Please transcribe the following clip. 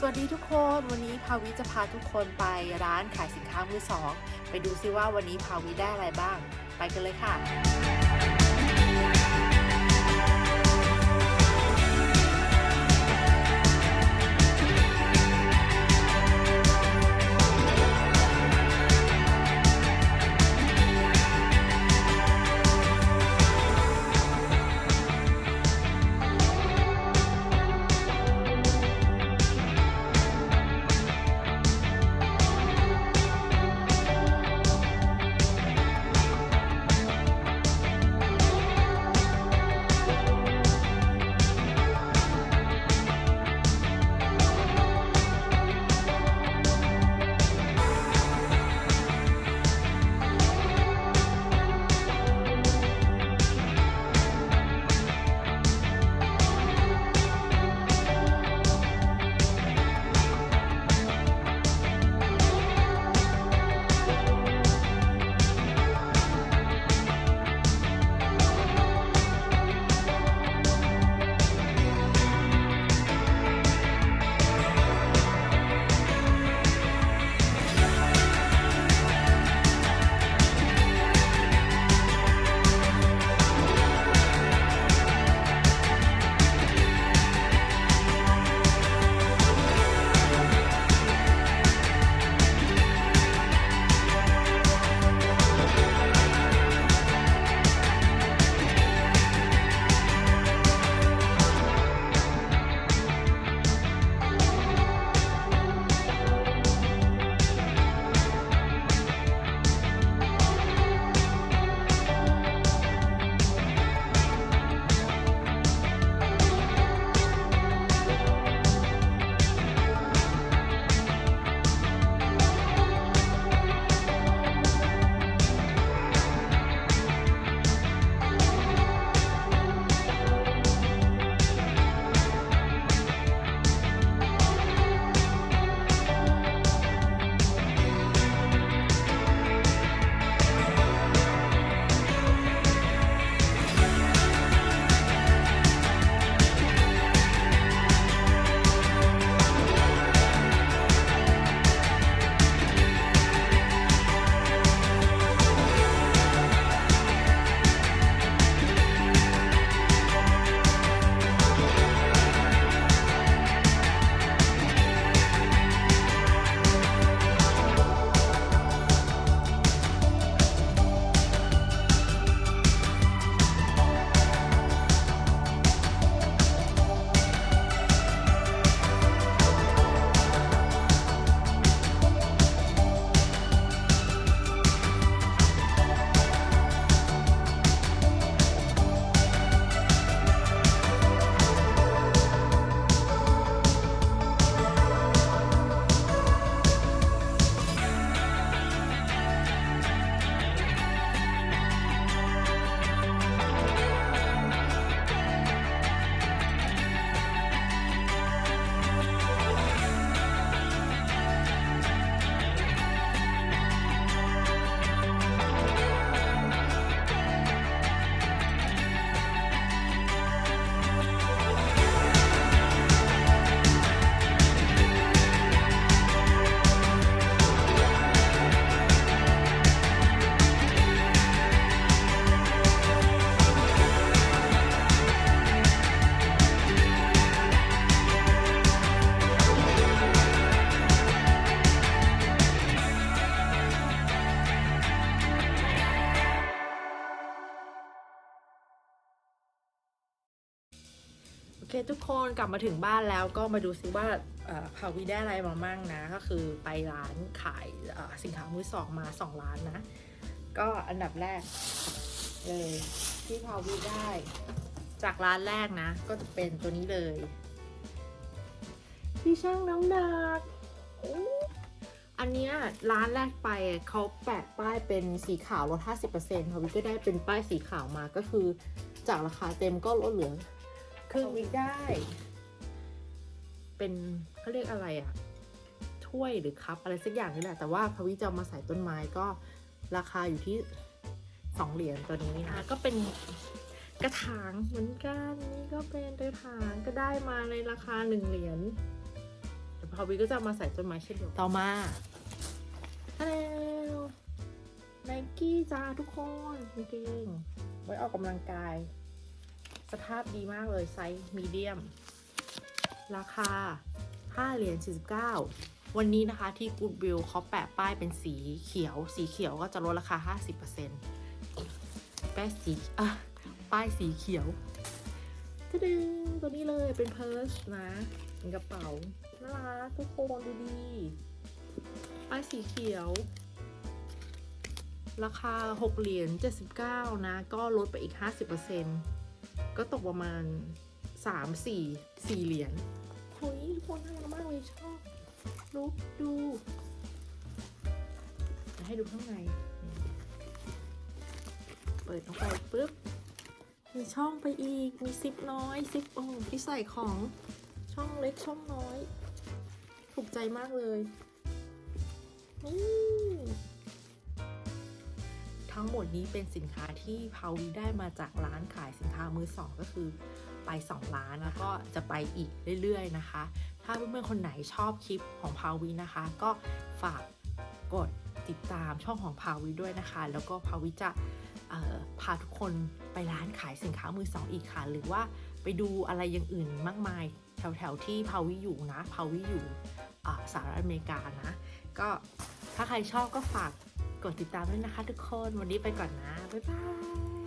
สวัสดีทุกคนวันนี้พาวิจะพาทุกคนไปร้านขายสินค้ามือสอง ไปดูซิว่าวันนี้พาวิได้อะไรบ้าง ไปกันเลยค่ะ อเคทุกคนกลับมาถึงบ้านแล้วก็มาดูซิว่าเอ่อพาวิได้อะไรมามั่งนะ ก็คือไปร้านขายเอ่อสินค้ามือสองมาสองร้านนะ ก็อันดับแรกเลยที่พาวิได้ จากร้านแรกนะ ก็จะเป็นตัวนี้เลย ที่ช่างน้ำหนักอู้อันเนี้ยร้านแรกไปเขาแปะป้ายเป็นสีขาวลด 50%พาวิก็ได้เป็นป้ายสีขาวมาก็คือ จากราคาเต็มก็ลดเหลือ ครึ่งวิกได้ เป็นเขาเรียกอะไรอะถ้วยหรือคัพอะไรสักอย่างนี่แหละ แต่ว่าพระวิจะเอามาใส่ต้นไม้ก็ราคาอยู่ที่สองเหรียญตัวนี้นะก็เป็นกระถางเหมือนกันนี่ก็เป็นกระถางก็ได้มาในราคาหนึ่งเหรียญเดี๋ยวพพาวิก็จะเอามาใส่ต้นไม้เช่นเดียวกันต่อมาฮัลโหลไนกี้จ้าทุกคนจริงๆไว้ออกกำลังกาย สภาพดีมากเลยไซส์มีเดียม ราคา 5 เหรียญ 49 วันนี้นะคะที่ Goodwill เขาแปะป้ายเป็นสีเขียว สีเขียวก็จะลดราคา 50%แป้ายสีอะป้ายสีเขียวตดึงตัวนี้เลยเป็นเพิร์ชนะเป็นกระเป๋า น่ารักทุกคนดูดีป้ายสีเขียว ราคา 6 เหรียญ 79 นะ ก็ลดไปอีก 50% ก็ตกประมาณ 3 4 4เหรียญเฮ้ยทุกคนน่ารักมากเลยชอบลุกดูให้ดูข้างใน เปิดลงไปปุ๊บ มีช่องไปอีก มีซิปน้อยซิปโอ้ที่ใส่ของช่องเล็กช่องน้อย ถูกใจมากเลยนี่ ทั้งหมดนี้เป็นสินค้าที่พาวีได้มาจากร้านขายสินค้ามือสองก็คือไป 2 ร้านแล้วก็จะไปอีกเรื่อยๆนะคะ ถ้าเพื่อนๆคนไหนชอบคลิปของพาวีนะคะ ก็ฝากกดติดตามช่องของพาวีด้วยนะคะ แล้วก็พาวีจะพาทุกคนไปร้านขายสินค้ามือสองอีกค่ะ หรือว่าไปดูอะไรอย่างอื่นมากมาย แถวๆที่พาวีอยู่นะพาวีอยู่สหรัฐอเมริกานะ ก็ถ้าใครชอบก็ฝาก กดติดตามด้วยนะคะทุกคน วันนี้ไปก่อนนะ บ๊ายบาย